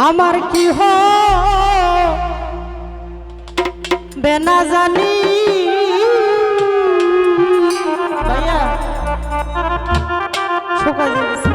আমার কি হ? বেনা জানি। ভাইয়া যাচ্ছে